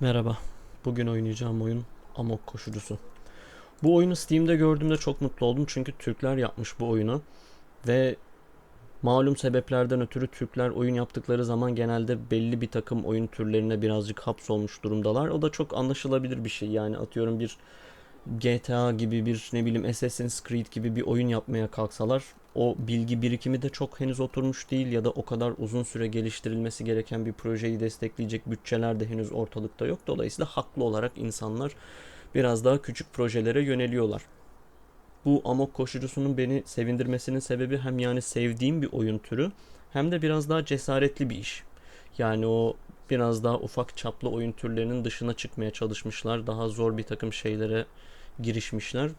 Merhaba. Bugün oynayacağım oyun Amok Koşucusu. Bu oyunu Steam'de gördüğümde çok mutlu oldum çünkü Türkler yapmış bu oyunu ve malum sebeplerden ötürü Türkler oyun yaptıkları zaman genelde belli bir takım oyun türlerine birazcık hapsolmuş durumdalar. O da çok anlaşılabilir bir şey. Yani atıyorum bir GTA gibi bir ne bileyim Assassin's Creed gibi bir oyun yapmaya kalksalar o bilgi birikimi de çok henüz oturmuş değil ya da o kadar uzun süre geliştirilmesi gereken bir projeyi destekleyecek bütçeler de henüz ortalıkta yok. Dolayısıyla haklı olarak insanlar biraz daha küçük projelere yöneliyorlar. Bu Amok koşucusunun beni sevindirmesinin sebebi hem yani sevdiğim bir oyun türü hem de biraz daha cesaretli bir iş. Yani o biraz daha ufak çaplı oyun türlerinin dışına çıkmaya çalışmışlar. Daha zor bir takım şeylere girişmişler.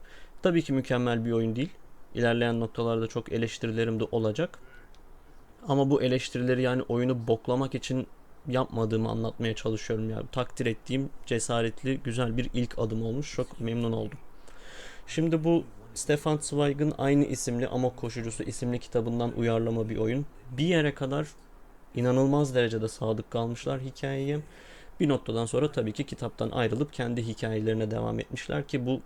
Tabii ki mükemmel bir oyun değil. İlerleyen noktalarda çok eleştirilerim de olacak. Ama bu eleştirileri yani oyunu boklamak için yapmadığımı anlatmaya çalışıyorum. Yani takdir ettiğim cesaretli, güzel bir ilk adım olmuş. Çok memnun oldum. Şimdi bu Stefan Zweig'ın aynı isimli Amok Koşucusu isimli kitabından uyarlama bir oyun. Bir yere kadar inanılmaz derecede sadık kalmışlar hikayeye. Bir noktadan sonra tabii ki kitaptan ayrılıp kendi hikayelerine devam etmişler ki bu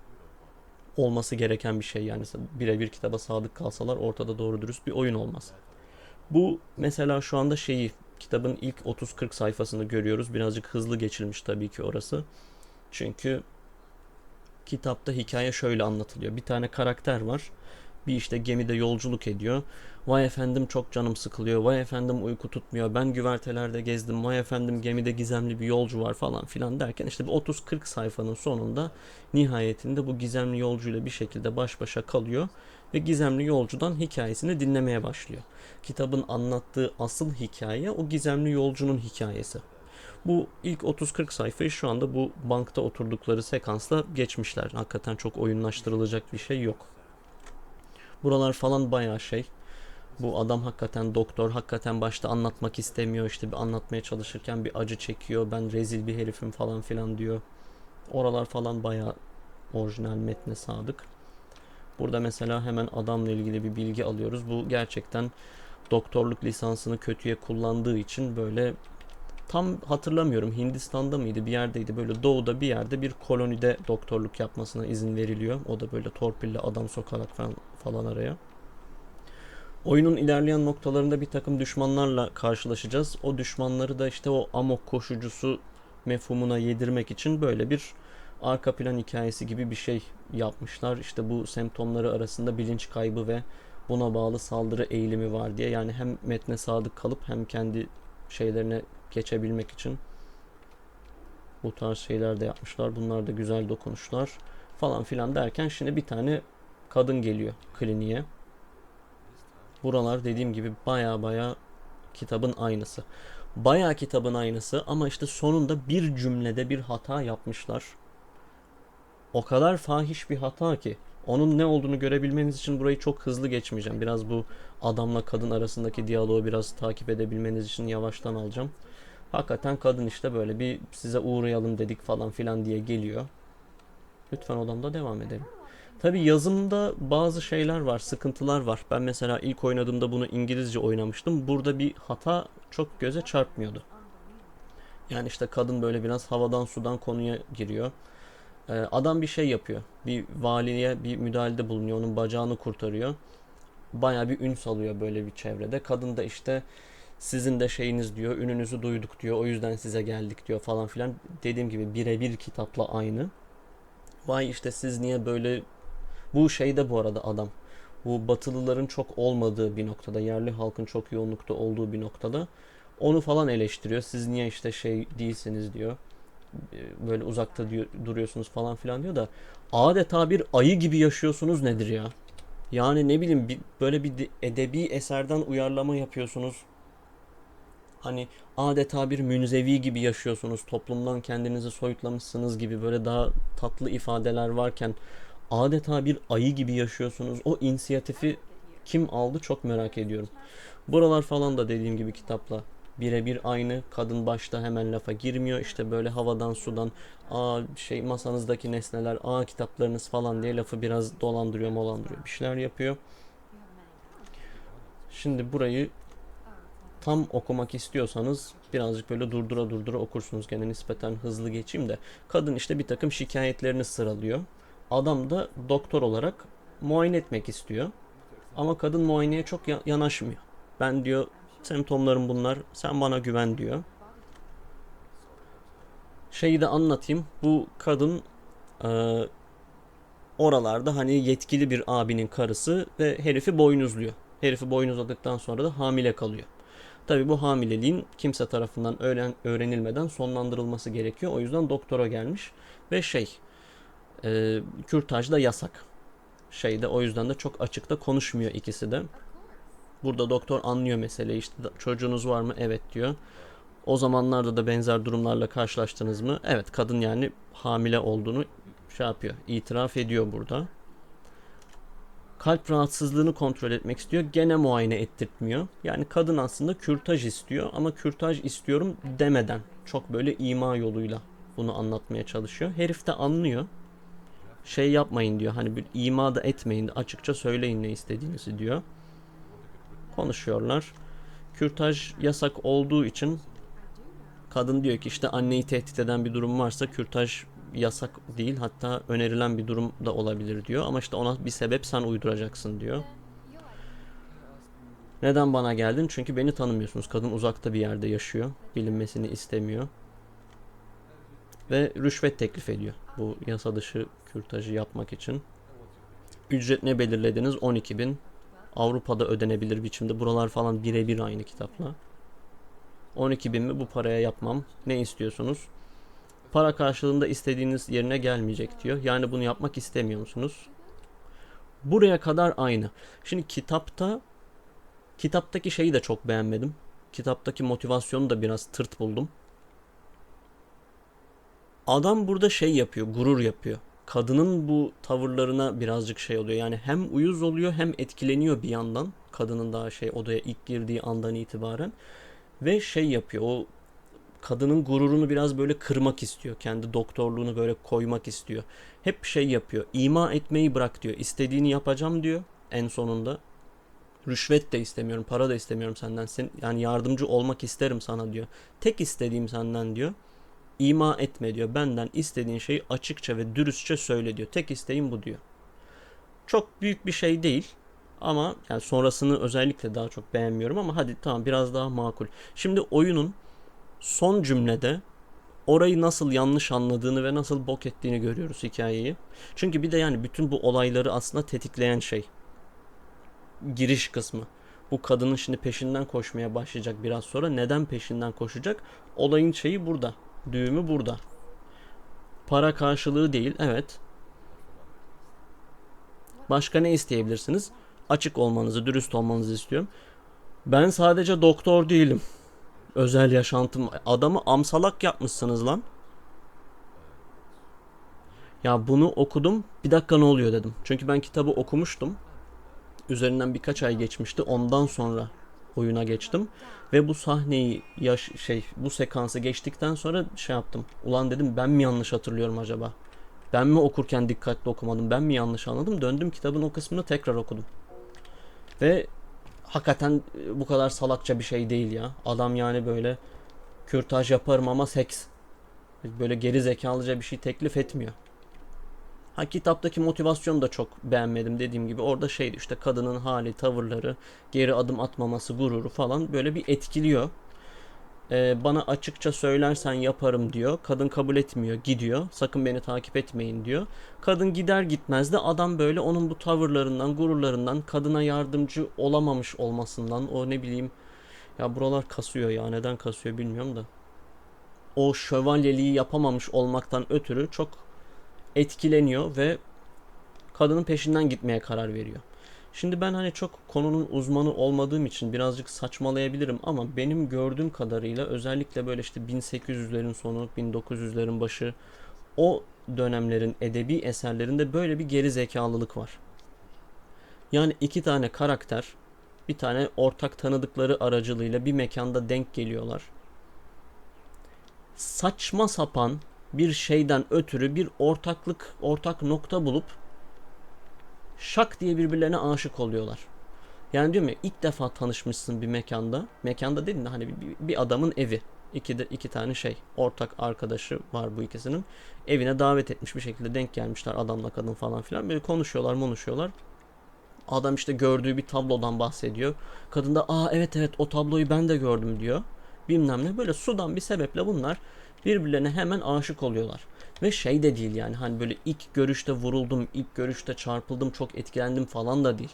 olması gereken bir şey yani birebir kitaba sadık kalsalar ortada doğru dürüst bir oyun olmaz. Bu mesela şu anda şeyi kitabın ilk 30-40 sayfasını görüyoruz. Birazcık hızlı geçilmiş tabii ki orası. Çünkü kitapta hikaye şöyle anlatılıyor. Bir tane karakter var. Bir işte gemide yolculuk ediyor. Vay efendim çok canım sıkılıyor. Vay efendim uyku tutmuyor. Ben güvertelerde gezdim. Vay efendim gemide gizemli bir yolcu var falan filan derken işte bir 30-40 sayfanın sonunda nihayetinde bu gizemli yolcuyla bir şekilde baş başa kalıyor ve gizemli yolcudan hikayesini dinlemeye başlıyor. Kitabın anlattığı asıl hikaye o gizemli yolcunun hikayesi. Bu ilk 30-40 sayfayı şu anda bu bankta oturdukları sekansla geçmişler. Hakikaten çok oyunlaştırılacak bir şey yok. Buralar falan bayağı şey. Bu adam hakikaten doktor, hakikaten başta anlatmak istemiyor. işte bir anlatmaya çalışırken bir acı çekiyor. Ben rezil bir herifim falan filan diyor. Oralar falan bayağı orijinal metne sadık. Burada mesela hemen adamla ilgili bir bilgi alıyoruz. Bu gerçekten doktorluk lisansını kötüye kullandığı için böyle tam hatırlamıyorum Hindistan'da mıydı bir yerdeydi böyle doğuda bir yerde bir kolonide doktorluk yapmasına izin veriliyor. O da böyle torpille adam sokarak falan, falan araya. Oyunun ilerleyen noktalarında bir takım düşmanlarla karşılaşacağız. O düşmanları da işte o amok koşucusu mefhumuna yedirmek için böyle bir arka plan hikayesi gibi bir şey yapmışlar. İşte bu semptomları arasında bilinç kaybı ve buna bağlı saldırı eğilimi var diye. Yani hem metne sadık kalıp hem kendi şeylerine geçebilmek için bu tarz şeyler de yapmışlar. Bunlar da güzel dokunuşlar falan filan derken şimdi bir tane kadın geliyor kliniğe. Buralar dediğim gibi baya baya kitabın aynısı. Baya kitabın aynısı ama işte sonunda bir cümlede bir hata yapmışlar. O kadar fahiş bir hata ki onun ne olduğunu görebilmeniz için burayı çok hızlı geçmeyeceğim. Biraz bu adamla kadın arasındaki diyaloğu biraz takip edebilmeniz için yavaştan alacağım. Hakikaten kadın işte böyle bir size uğrayalım dedik falan filan diye geliyor. Lütfen odamda devam edelim. Tabi yazımda bazı şeyler var, sıkıntılar var. Ben mesela ilk oynadığımda bunu İngilizce oynamıştım. Burada bir hata çok göze çarpmıyordu. Yani işte kadın böyle biraz havadan sudan konuya giriyor. Ee, adam bir şey yapıyor. Bir valiye bir müdahalede bulunuyor. Onun bacağını kurtarıyor. Baya bir ün salıyor böyle bir çevrede. Kadın da işte sizin de şeyiniz diyor, ününüzü duyduk diyor. O yüzden size geldik diyor falan filan. Dediğim gibi birebir kitapla aynı. Vay işte siz niye böyle bu şeyde bu arada adam. Bu batılıların çok olmadığı bir noktada, yerli halkın çok yoğunlukta olduğu bir noktada onu falan eleştiriyor. Siz niye işte şey değilsiniz diyor. Böyle uzakta diyor, duruyorsunuz falan filan diyor da adeta bir ayı gibi yaşıyorsunuz nedir ya? Yani ne bileyim bir, böyle bir edebi eserden uyarlama yapıyorsunuz. Hani adeta bir münzevi gibi yaşıyorsunuz. Toplumdan kendinizi soyutlamışsınız gibi böyle daha tatlı ifadeler varken adeta bir ayı gibi yaşıyorsunuz. O inisiyatifi kim aldı çok merak ediyorum. Buralar falan da dediğim gibi kitapla birebir aynı. Kadın başta hemen lafa girmiyor. İşte böyle havadan sudan aa şey masanızdaki nesneler, aa kitaplarınız falan diye lafı biraz dolandırıyor, molandırıyor. Bir şeyler yapıyor. Şimdi burayı tam okumak istiyorsanız birazcık böyle durdura durdura okursunuz gene nispeten hızlı geçeyim de. Kadın işte bir takım şikayetlerini sıralıyor. Adam da doktor olarak muayene etmek istiyor. Ama kadın muayeneye çok ya- yanaşmıyor. Ben diyor semptomlarım bunlar sen bana güven diyor. Şeyi de anlatayım. Bu kadın e, oralarda hani yetkili bir abinin karısı ve herifi boynuzluyor. Herifi boynuzladıktan sonra da hamile kalıyor. Tabi bu hamileliğin kimse tarafından öğren, öğrenilmeden sonlandırılması gerekiyor. O yüzden doktora gelmiş ve şey e, kürtaj da yasak. Şeyde o yüzden de çok açıkta konuşmuyor ikisi de. Burada doktor anlıyor meseleyi işte çocuğunuz var mı? Evet diyor. O zamanlarda da benzer durumlarla karşılaştınız mı? Evet kadın yani hamile olduğunu şey yapıyor, itiraf ediyor burada. Kalp rahatsızlığını kontrol etmek istiyor. Gene muayene ettirtmiyor. Yani kadın aslında kürtaj istiyor ama kürtaj istiyorum demeden çok böyle ima yoluyla bunu anlatmaya çalışıyor. Herif de anlıyor. Şey yapmayın diyor. Hani bir ima da etmeyin. Açıkça söyleyin ne istediğinizi diyor. Konuşuyorlar. Kürtaj yasak olduğu için kadın diyor ki işte anneyi tehdit eden bir durum varsa kürtaj yasak değil hatta önerilen bir durum da olabilir diyor ama işte ona bir sebep sen uyduracaksın diyor. Neden bana geldin? Çünkü beni tanımıyorsunuz. Kadın uzakta bir yerde yaşıyor. Bilinmesini istemiyor. Ve rüşvet teklif ediyor. Bu yasa dışı kürtajı yapmak için. Ücret ne belirlediniz? 12 bin. Avrupa'da ödenebilir biçimde. Buralar falan birebir aynı kitapla. 12 bin mi bu paraya yapmam. Ne istiyorsunuz? Para karşılığında istediğiniz yerine gelmeyecek diyor. Yani bunu yapmak istemiyor musunuz? Buraya kadar aynı. Şimdi kitapta kitaptaki şeyi de çok beğenmedim. Kitaptaki motivasyonu da biraz tırt buldum. Adam burada şey yapıyor, gurur yapıyor. Kadının bu tavırlarına birazcık şey oluyor. Yani hem uyuz oluyor hem etkileniyor bir yandan. Kadının daha şey odaya ilk girdiği andan itibaren. Ve şey yapıyor. O kadının gururunu biraz böyle kırmak istiyor. Kendi doktorluğunu böyle koymak istiyor. Hep şey yapıyor. İma etmeyi bırak diyor. İstediğini yapacağım diyor en sonunda. Rüşvet de istemiyorum, para da istemiyorum senden. Sen, yani yardımcı olmak isterim sana diyor. Tek istediğim senden diyor. İma etme diyor. Benden istediğin şeyi açıkça ve dürüstçe söyle diyor. Tek isteğim bu diyor. Çok büyük bir şey değil. Ama yani sonrasını özellikle daha çok beğenmiyorum ama hadi tamam biraz daha makul. Şimdi oyunun son cümlede orayı nasıl yanlış anladığını ve nasıl bok ettiğini görüyoruz hikayeyi. Çünkü bir de yani bütün bu olayları aslında tetikleyen şey giriş kısmı. Bu kadının şimdi peşinden koşmaya başlayacak biraz sonra. Neden peşinden koşacak? Olayın şeyi burada. Düğümü burada. Para karşılığı değil, evet. Başka ne isteyebilirsiniz? Açık olmanızı, dürüst olmanızı istiyorum. Ben sadece doktor değilim. Özel yaşantım. Adamı amsalak yapmışsınız lan. Ya bunu okudum. Bir dakika ne oluyor dedim. Çünkü ben kitabı okumuştum. Üzerinden birkaç ay geçmişti. Ondan sonra oyuna geçtim ve bu sahneyi yaş şey bu sekansı geçtikten sonra şey yaptım. Ulan dedim ben mi yanlış hatırlıyorum acaba? Ben mi okurken dikkatli okumadım? Ben mi yanlış anladım? Döndüm kitabın o kısmını tekrar okudum. Ve hakikaten e, bu kadar salakça bir şey değil ya. Adam yani böyle kürtaj yaparım ama seks. Böyle geri zekalıca bir şey teklif etmiyor. Ha kitaptaki motivasyonu da çok beğenmedim dediğim gibi. Orada şeydi işte kadının hali, tavırları, geri adım atmaması, gururu falan böyle bir etkiliyor. Ee, bana açıkça söylersen yaparım diyor. Kadın kabul etmiyor, gidiyor. Sakın beni takip etmeyin diyor. Kadın gider gitmez de adam böyle onun bu tavırlarından, gururlarından, kadına yardımcı olamamış olmasından, o ne bileyim ya buralar kasıyor ya neden kasıyor bilmiyorum da. O şövalyeliği yapamamış olmaktan ötürü çok etkileniyor ve kadının peşinden gitmeye karar veriyor. Şimdi ben hani çok konunun uzmanı olmadığım için birazcık saçmalayabilirim ama benim gördüğüm kadarıyla özellikle böyle işte 1800'lerin sonu, 1900'lerin başı o dönemlerin edebi eserlerinde böyle bir geri zekalılık var. Yani iki tane karakter bir tane ortak tanıdıkları aracılığıyla bir mekanda denk geliyorlar. Saçma sapan bir şeyden ötürü bir ortaklık, ortak nokta bulup şak diye birbirlerine aşık oluyorlar. Yani diyorum ya ilk defa tanışmışsın bir mekanda. Mekanda dedin de hani bir, bir adamın evi. İki de iki tane şey ortak arkadaşı var bu ikisinin. Evine davet etmiş bir şekilde denk gelmişler adamla kadın falan filan. Böyle konuşuyorlar konuşuyorlar. Adam işte gördüğü bir tablodan bahsediyor. Kadın da aa evet evet o tabloyu ben de gördüm diyor. Bilmem ne böyle sudan bir sebeple bunlar birbirlerine hemen aşık oluyorlar. Ve şey de değil yani hani böyle ilk görüşte vuruldum, ilk görüşte çarpıldım, çok etkilendim falan da değil.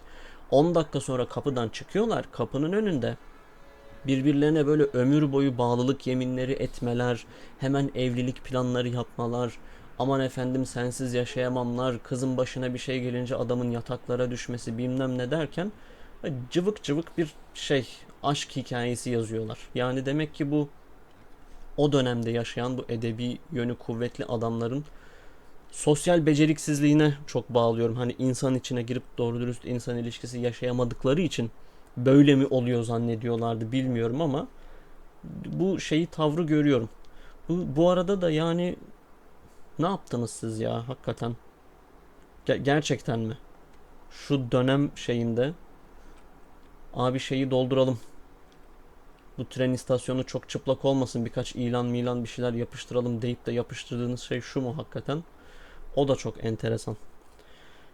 10 dakika sonra kapıdan çıkıyorlar. Kapının önünde birbirlerine böyle ömür boyu bağlılık yeminleri etmeler, hemen evlilik planları yapmalar, aman efendim sensiz yaşayamamlar, kızın başına bir şey gelince adamın yataklara düşmesi bilmem ne derken cıvık cıvık bir şey aşk hikayesi yazıyorlar. Yani demek ki bu o dönemde yaşayan bu edebi yönü kuvvetli adamların sosyal beceriksizliğine çok bağlıyorum. Hani insan içine girip doğru dürüst insan ilişkisi yaşayamadıkları için böyle mi oluyor zannediyorlardı bilmiyorum ama bu şeyi tavrı görüyorum. Bu, bu arada da yani ne yaptınız siz ya hakikaten? Ger- gerçekten mi? Şu dönem şeyinde abi şeyi dolduralım. Bu tren istasyonu çok çıplak olmasın birkaç ilan milan bir şeyler yapıştıralım deyip de yapıştırdığınız şey şu mu hakikaten? O da çok enteresan.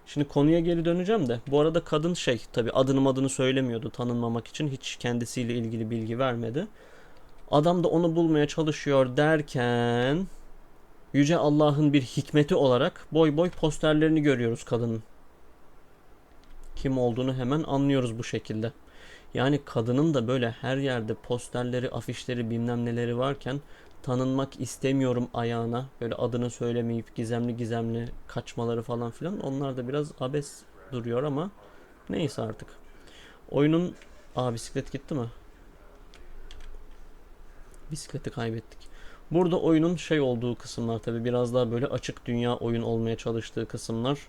Şimdi konuya geri döneceğim de bu arada kadın şey tabi adını adını söylemiyordu tanınmamak için hiç kendisiyle ilgili bilgi vermedi. Adam da onu bulmaya çalışıyor derken Yüce Allah'ın bir hikmeti olarak boy boy posterlerini görüyoruz kadının. Kim olduğunu hemen anlıyoruz bu şekilde. Yani kadının da böyle her yerde posterleri, afişleri, bilmem neleri varken tanınmak istemiyorum ayağına böyle adını söylemeyip gizemli gizemli kaçmaları falan filan onlar da biraz abes duruyor ama neyse artık. Oyunun Aa bisiklet gitti mi? Bisikleti kaybettik. Burada oyunun şey olduğu kısımlar tabi biraz daha böyle açık dünya oyun olmaya çalıştığı kısımlar.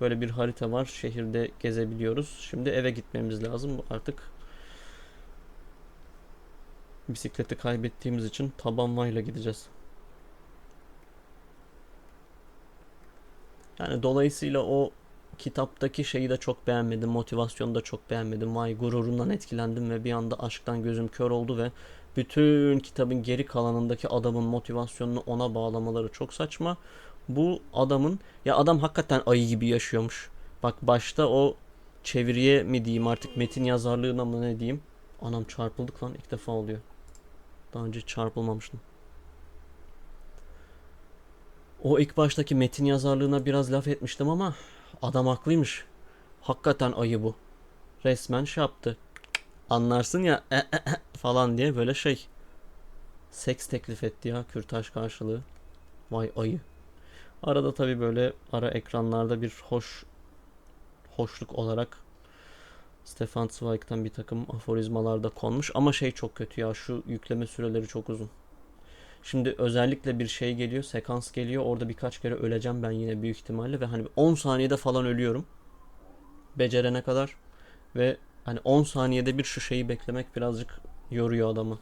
Böyle bir harita var. Şehirde gezebiliyoruz. Şimdi eve gitmemiz lazım. Artık bisikleti kaybettiğimiz için tabanlayla gideceğiz. Yani dolayısıyla o kitaptaki şeyi de çok beğenmedim. Motivasyonu da çok beğenmedim. Vay gururundan etkilendim ve bir anda aşktan gözüm kör oldu ve bütün kitabın geri kalanındaki adamın motivasyonunu ona bağlamaları çok saçma. Bu adamın ya adam hakikaten ayı gibi yaşıyormuş. Bak başta o çeviriye mi diyeyim artık metin yazarlığına mı ne diyeyim. Anam çarpıldık lan ilk defa oluyor. Daha önce çarpılmamıştım. O ilk baştaki metin yazarlığına biraz laf etmiştim ama adam haklıymış. Hakikaten ayı bu. Resmen şey yaptı. Anlarsın ya e, e, e, falan diye böyle şey. Seks teklif etti ya kürtaj karşılığı. Vay ayı. Arada tabi böyle ara ekranlarda bir hoş hoşluk olarak Stefan Zweig'den bir takım aforizmalar da konmuş ama şey çok kötü ya şu yükleme süreleri çok uzun. Şimdi özellikle bir şey geliyor, sekans geliyor. Orada birkaç kere öleceğim ben yine büyük ihtimalle ve hani 10 saniyede falan ölüyorum. Becerene kadar ve hani 10 saniyede bir şu şeyi beklemek birazcık yoruyor adamı.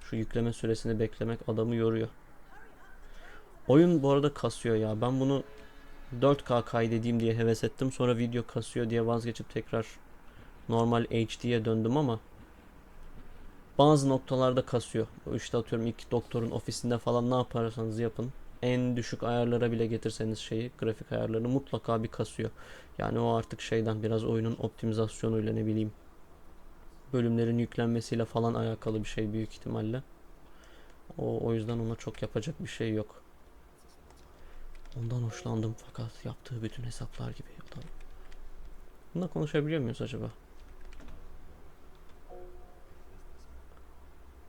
Şu yükleme süresini beklemek adamı yoruyor. Oyun bu arada kasıyor ya. Ben bunu 4K kaydedeyim diye heves ettim. Sonra video kasıyor diye vazgeçip tekrar normal HD'ye döndüm ama bazı noktalarda kasıyor. İşte atıyorum ilk doktorun ofisinde falan ne yaparsanız yapın. En düşük ayarlara bile getirseniz şeyi grafik ayarlarını mutlaka bir kasıyor. Yani o artık şeyden biraz oyunun optimizasyonuyla ne bileyim bölümlerin yüklenmesiyle falan alakalı bir şey büyük ihtimalle. O, o yüzden ona çok yapacak bir şey yok. Ondan hoşlandım fakat yaptığı bütün hesaplar gibi. Bununla konuşabiliyor muyuz acaba?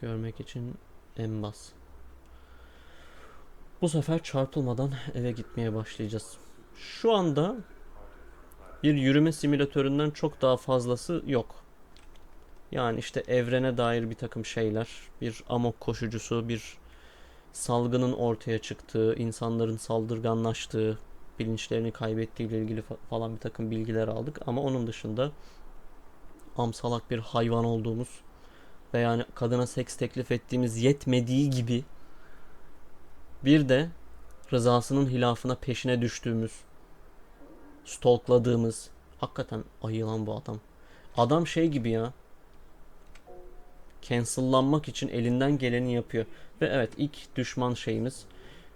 Görmek için en bas. Bu sefer çarpılmadan eve gitmeye başlayacağız. Şu anda bir yürüme simülatöründen çok daha fazlası yok. Yani işte evrene dair bir takım şeyler, bir amok koşucusu, bir salgının ortaya çıktığı, insanların saldırganlaştığı, bilinçlerini kaybettiği ile ilgili falan bir takım bilgiler aldık. Ama onun dışında amsalak bir hayvan olduğumuz ve yani kadına seks teklif ettiğimiz yetmediği gibi bir de rızasının hilafına peşine düştüğümüz, stalkladığımız, hakikaten ayılan bu adam. Adam şey gibi ya. cancellanmak için elinden geleni yapıyor. Ve evet ilk düşman şeyimiz.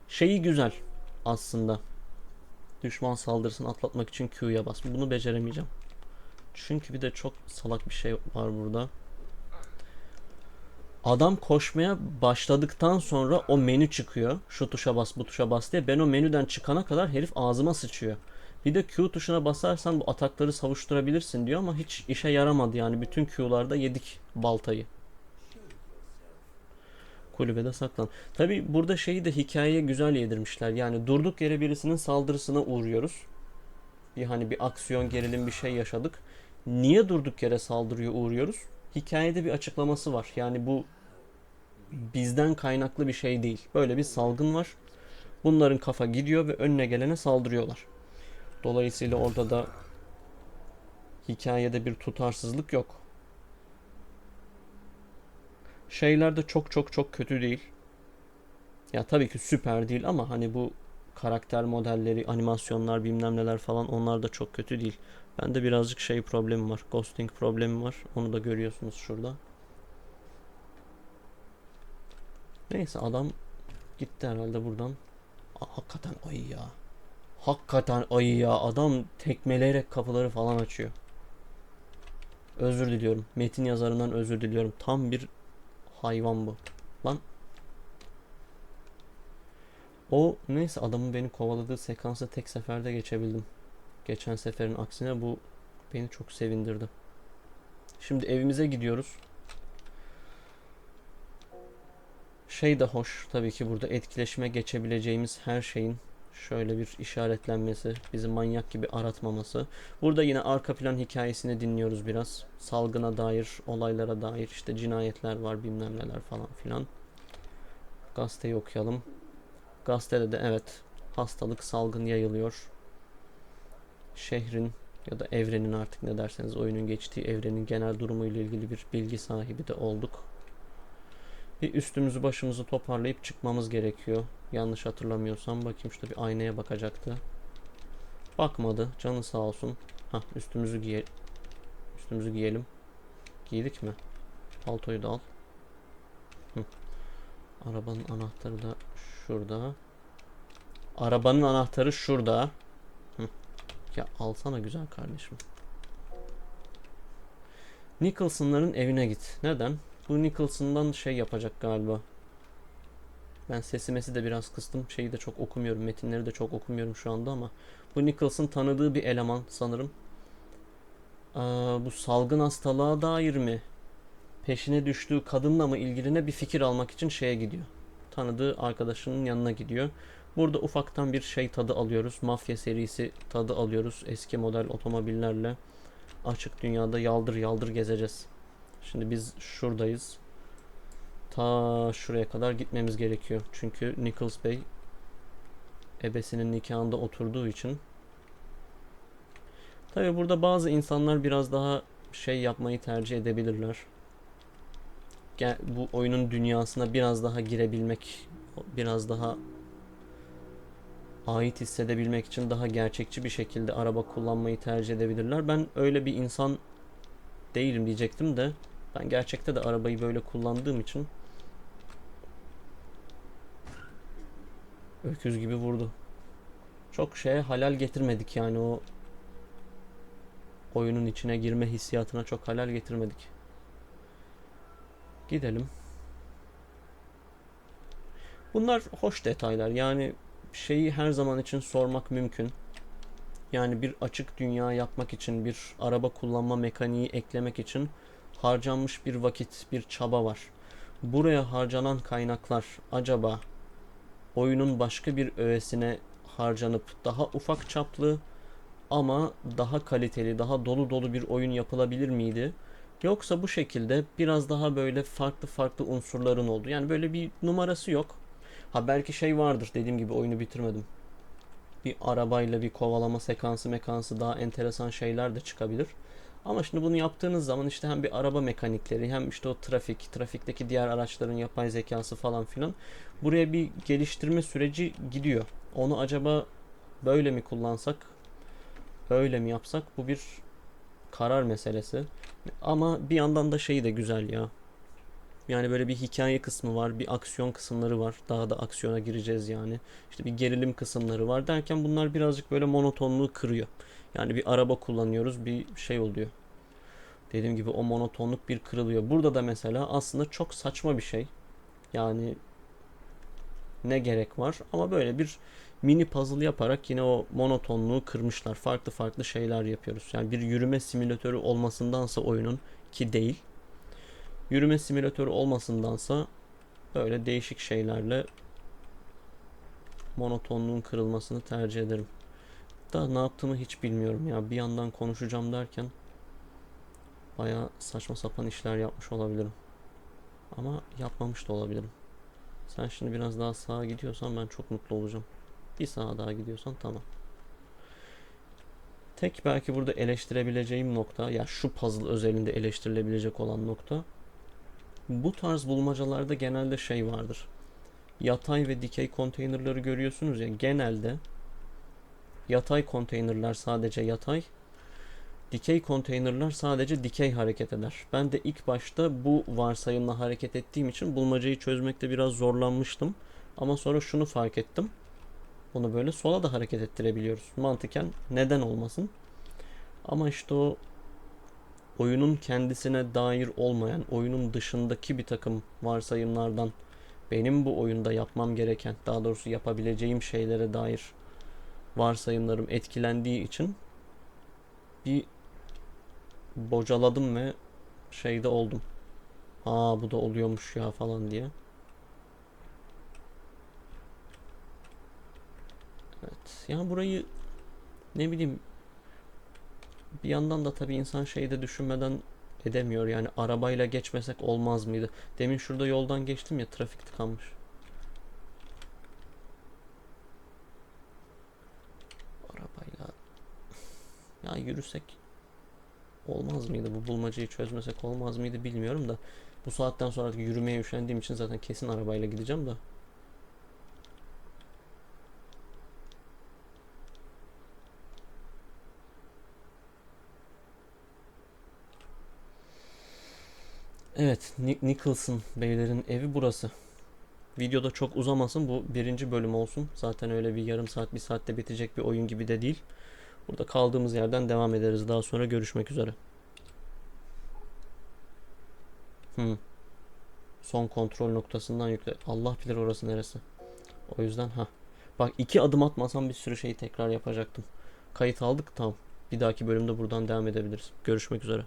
Şeyi güzel aslında. Düşman saldırısını atlatmak için Q'ya bas. Bunu beceremeyeceğim. Çünkü bir de çok salak bir şey var burada. Adam koşmaya başladıktan sonra o menü çıkıyor. Şu tuşa bas, bu tuşa bas diye. Ben o menüden çıkana kadar herif ağzıma sıçıyor. Bir de Q tuşuna basarsan bu atakları savuşturabilirsin diyor ama hiç işe yaramadı yani. Bütün Q'larda yedik baltayı. Kulübede saklan. Tabi burada şeyi de hikayeye güzel yedirmişler. Yani durduk yere birisinin saldırısına uğruyoruz. Bir hani bir aksiyon gerilim bir şey yaşadık. Niye durduk yere saldırıyor uğruyoruz? Hikayede bir açıklaması var. Yani bu bizden kaynaklı bir şey değil. Böyle bir salgın var. Bunların kafa gidiyor ve önüne gelene saldırıyorlar. Dolayısıyla orada da hikayede bir tutarsızlık yok. Şeyler de çok çok çok kötü değil. Ya tabii ki süper değil ama hani bu karakter modelleri, animasyonlar bilmem neler falan onlar da çok kötü değil. Bende birazcık şey problemi var. Ghosting problemi var. Onu da görüyorsunuz şurada. Neyse adam gitti herhalde buradan. Aa, hakikaten ayı ya. Hakikaten ayı ya. Adam tekmeleyerek kapıları falan açıyor. Özür diliyorum. Metin yazarından özür diliyorum. Tam bir hayvan bu. Lan. O neyse adamın beni kovaladığı sekansı tek seferde geçebildim. Geçen seferin aksine bu beni çok sevindirdi. Şimdi evimize gidiyoruz. Şey de hoş tabii ki burada etkileşime geçebileceğimiz her şeyin şöyle bir işaretlenmesi, bizi manyak gibi aratmaması. Burada yine arka plan hikayesini dinliyoruz biraz. Salgına dair, olaylara dair işte cinayetler var, bilmem neler falan filan. Gazeteyi okuyalım. Gazetede de evet hastalık, salgın yayılıyor. Şehrin ya da evrenin artık ne derseniz oyunun geçtiği evrenin genel durumuyla ilgili bir bilgi sahibi de olduk. Bir üstümüzü başımızı toparlayıp çıkmamız gerekiyor. Yanlış hatırlamıyorsam bakayım şurada bir aynaya bakacaktı. Bakmadı. Canı sağ olsun. Ha üstümüzü giye üstümüzü giyelim. Giydik mi? Paltoyu da al. Hı. Arabanın anahtarı da şurada. Arabanın anahtarı şurada. Ya alsana güzel kardeşim. Nicholson'ların evine git. Neden? Bu Nicholson'dan şey yapacak galiba. Ben sesimesi de biraz kıstım. Şeyi de çok okumuyorum. Metinleri de çok okumuyorum şu anda ama bu Nicholson tanıdığı bir eleman sanırım. Aa, bu salgın hastalığa dair mi? Peşine düştüğü kadınla mı ilgiline bir fikir almak için şeye gidiyor. Tanıdığı arkadaşının yanına gidiyor. Burada ufaktan bir şey tadı alıyoruz. Mafya serisi tadı alıyoruz. Eski model otomobillerle açık dünyada yaldır yaldır gezeceğiz. Şimdi biz şuradayız. Ta şuraya kadar gitmemiz gerekiyor. Çünkü Nichols Bey ebesinin nikahında oturduğu için. Tabi burada bazı insanlar biraz daha şey yapmayı tercih edebilirler. Bu oyunun dünyasına biraz daha girebilmek, biraz daha ait hissedebilmek için daha gerçekçi bir şekilde araba kullanmayı tercih edebilirler. Ben öyle bir insan değilim diyecektim de ben gerçekte de arabayı böyle kullandığım için öküz gibi vurdu. Çok şeye halal getirmedik yani o oyunun içine girme hissiyatına çok halal getirmedik. Gidelim. Bunlar hoş detaylar. Yani şeyi her zaman için sormak mümkün. Yani bir açık dünya yapmak için, bir araba kullanma mekaniği eklemek için harcanmış bir vakit, bir çaba var. Buraya harcanan kaynaklar acaba oyunun başka bir öğesine harcanıp daha ufak çaplı ama daha kaliteli, daha dolu dolu bir oyun yapılabilir miydi? Yoksa bu şekilde biraz daha böyle farklı farklı unsurların oldu. Yani böyle bir numarası yok. Ha belki şey vardır dediğim gibi oyunu bitirmedim. Bir arabayla bir kovalama sekansı mekansı daha enteresan şeyler de çıkabilir. Ama şimdi bunu yaptığınız zaman işte hem bir araba mekanikleri hem işte o trafik, trafikteki diğer araçların yapay zekası falan filan buraya bir geliştirme süreci gidiyor. Onu acaba böyle mi kullansak, öyle mi yapsak bu bir karar meselesi. Ama bir yandan da şeyi de güzel ya. Yani böyle bir hikaye kısmı var, bir aksiyon kısımları var. Daha da aksiyona gireceğiz yani. İşte bir gerilim kısımları var derken bunlar birazcık böyle monotonluğu kırıyor. Yani bir araba kullanıyoruz, bir şey oluyor. Dediğim gibi o monotonluk bir kırılıyor. Burada da mesela aslında çok saçma bir şey. Yani ne gerek var ama böyle bir mini puzzle yaparak yine o monotonluğu kırmışlar. Farklı farklı şeyler yapıyoruz. Yani bir yürüme simülatörü olmasındansa oyunun ki değil. Yürüme simülatörü olmasındansa böyle değişik şeylerle monotonluğun kırılmasını tercih ederim. Da ne yaptığımı hiç bilmiyorum ya. Bir yandan konuşacağım derken baya saçma sapan işler yapmış olabilirim. Ama yapmamış da olabilirim. Sen şimdi biraz daha sağa gidiyorsan ben çok mutlu olacağım. Bir sağa daha gidiyorsan tamam. Tek belki burada eleştirebileceğim nokta ya şu puzzle özelinde eleştirilebilecek olan nokta bu tarz bulmacalarda genelde şey vardır. Yatay ve dikey konteynerları görüyorsunuz ya genelde yatay konteynerlar sadece yatay dikey konteynerlar sadece dikey hareket eder. Ben de ilk başta bu varsayımla hareket ettiğim için bulmacayı çözmekte biraz zorlanmıştım. Ama sonra şunu fark ettim. Bunu böyle sola da hareket ettirebiliyoruz. Mantıken neden olmasın? Ama işte o oyunun kendisine dair olmayan, oyunun dışındaki bir takım varsayımlardan benim bu oyunda yapmam gereken, daha doğrusu yapabileceğim şeylere dair varsayımlarım etkilendiği için bir bocaladım ve şeyde oldum. Aa bu da oluyormuş ya falan diye. Evet. Yani burayı ne bileyim bir yandan da tabii insan şeyde düşünmeden edemiyor. Yani arabayla geçmesek olmaz mıydı? Demin şurada yoldan geçtim ya trafik tıkanmış. Arabayla ya yürüsek olmaz mıydı? Bu bulmacayı çözmesek olmaz mıydı bilmiyorum da bu saatten sonra yürümeye üşendiğim için zaten kesin arabayla gideceğim da. Evet, Ni- Nicholson beylerin evi burası. Videoda çok uzamasın. Bu birinci bölüm olsun. Zaten öyle bir yarım saat, bir saatte bitecek bir oyun gibi de değil. Burada kaldığımız yerden devam ederiz. Daha sonra görüşmek üzere. Hmm. Son kontrol noktasından yükle. Allah bilir orası neresi. O yüzden ha. Bak iki adım atmasam bir sürü şeyi tekrar yapacaktım. Kayıt aldık tamam. Bir dahaki bölümde buradan devam edebiliriz. Görüşmek üzere.